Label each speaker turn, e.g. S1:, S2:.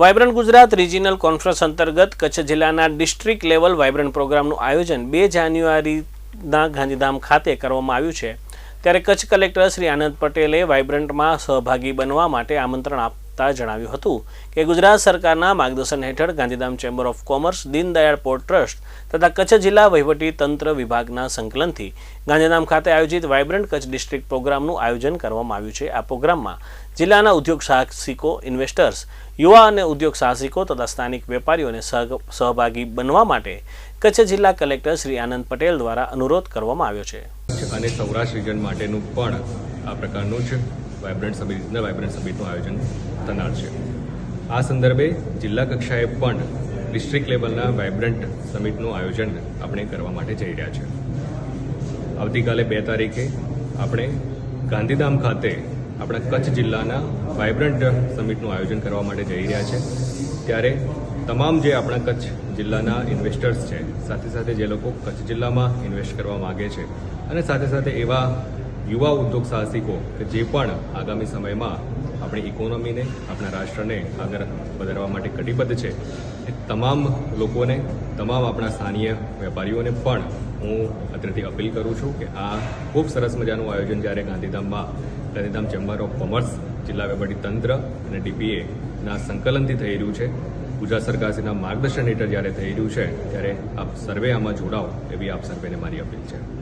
S1: Vibrant Gujarat regional conference અંતર્ગત કચ્છ જિલ્લાના district level vibrant પ્રોગ્રામનું આયોજન બે જાન્યુઆરીના ગાંધીધામ ખાતે કરવામાં આવ્યું છે. ત્યારે કચ્છ કલેક્ટર શ્રી આનંદ પટેલે વાયબ્રન્ટમાં સહભાગી બનવા માટે આમંત્રણ આપતા જણાવ્યું હતું કે ગુજરાત સરકારના માર્ગદર્શન હેઠળ Gandhidham chamber of commerce, Deendayal port trust તથા કચ્છ જિલ્લા વહીવટી તંત્ર વિભાગના સંકલનથી ગાંધીધામ ખાતે આયોજિત વાયબ્રન્ટ કચ્છ ડિસ્ટ્રિક્ટ પ્રોગ્રામનું આયોજન કરવામાં આવ્યું છે. આ પ્રોગ્રામમાં જિલ્લાના ઉદ્યોગ સાહસિકો ઇન્વેસ્ટર્સ યુવા અને ઉદ્યોગ સાહસિકો તથા સ્થાનિક વેપારીઓને સહભાગી બનવા માટે કચ્છ જિલ્લા કલેક્ટર શ્રી આનંદ પટેલ દ્વારા અનુરોધ કરવામાં આવ્યો છે.
S2: અને સૌરાષ્ટ્ર રિજન માટેનું પણ આ પ્રકારનું જ વાઇબ્રન્ટ સમિટ રિજનલ વાઇબ્રન્ટ સમિટનું આયોજન થનાર છે. આ સંદર્ભે જિલ્લા કક્ષાએ પણ ડિસ્ટ્રિક્ટ લેવલના વાઇબ્રન્ટ સમિટનું આયોજન આપણે કરવા માટે જઈ રહ્યા છે. આવતીકાલે બે તારીખે આપણે ગાંધીધામ ખાતે આપણા કચ્છ જિલ્લાના વાઇબ્રન્ટ સમિટનું આયોજન કરવા માટે જઈ રહ્યા છે. ત્યારે તમામ જે આપણા કચ્છ જિલ્લાના ઇન્વેસ્ટર્સ છે, સાથે સાથે જે લોકો કચ્છ જિલ્લામાં ઇન્વેસ્ટ કરવા માગે છે અને સાથે સાથે એવા યુવા ઉદ્યોગ સાહસિકો કે જે પણ આગામી સમયમાં આપણી ઇકોનોમીને, આપણા રાષ્ટ્રને આગળ વધારવા માટે કટિબદ્ધ છે, એ તમામ લોકોને, તમામ આપણા સ્થાનીય વેપારીઓને પણ હું અત્રેથી અપીલ કરું છું કે આ ખૂબ સરસ મજાનું આયોજન જ્યારે ગાંધીધામમાં, ગાંધીધામ ચેમ્બર ઓફ કોમર્સ, જિલ્લા વહીવટી તંત્ર અને ડીપીએના સંકલનથી થઈ રહ્યું છે, ગુજરાત સરકારશ્રીના માર્ગદર્શન હેઠળ જ્યારે થઈ રહ્યું છે, ત્યારે આપ સર્વે આમાં જોડાઓ એવી આપ સર્વેને મારી અપીલ છે.